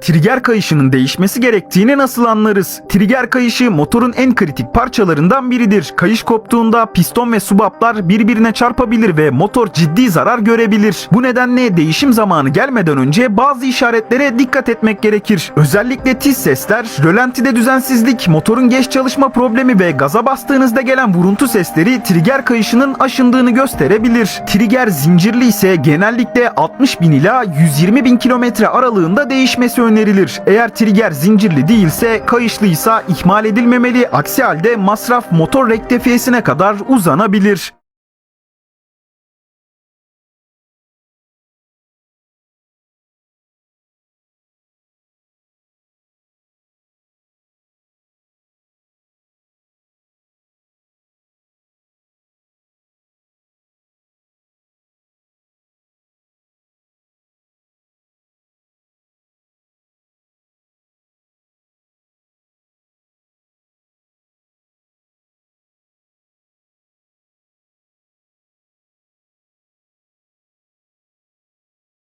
Trigger kayışının değişmesi gerektiğini nasıl anlarız? Trigger kayışı motorun en kritik parçalarından biridir. Kayış koptuğunda piston ve subaplar birbirine çarpabilir ve motor ciddi zarar görebilir. Bu nedenle değişim zamanı gelmeden önce bazı işaretlere dikkat etmek gerekir. Özellikle tiz sesler, rölantide düzensizlik, motorun geç çalışma problemi ve gaza bastığınızda gelen vuruntu sesleri trigger kayışının aşındığını gösterebilir. Trigger zincirli ise genellikle 60 bin ila 120 bin kilometre aralığında değişmesi önerilir. Eğer trigger zincirli değilse kayışlıysa ihmal edilmemeli. Aksi halde masraf motor rektifiyesine kadar uzanabilir.